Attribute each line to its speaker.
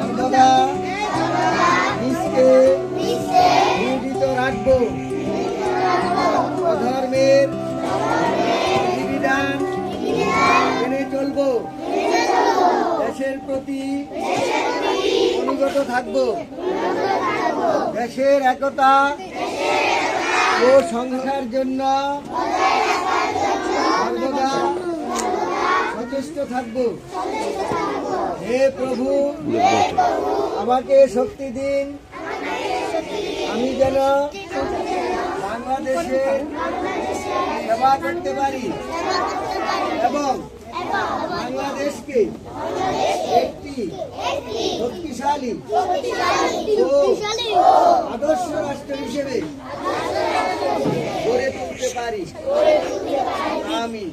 Speaker 1: সর্বদা নিজকে নিয়োজিত রাখব। অধর্মের বিধিবিধান মেনে চলবো। দেশের প্রতি অনুগত থাকব। দেশের একতা ও সংস্কার জন্য সর্বদা সচেষ্ট থাকব। হে প্রভু আমাকে শক্তি দিন। আমি যেন বাংলাদেশের সেবা করতে পারি। এবং বাংলাদেশকে একটি শক্তিশালী ও আদর্শ রাষ্ট্র হিসেবে গড়ে তুলতে পারি। আমি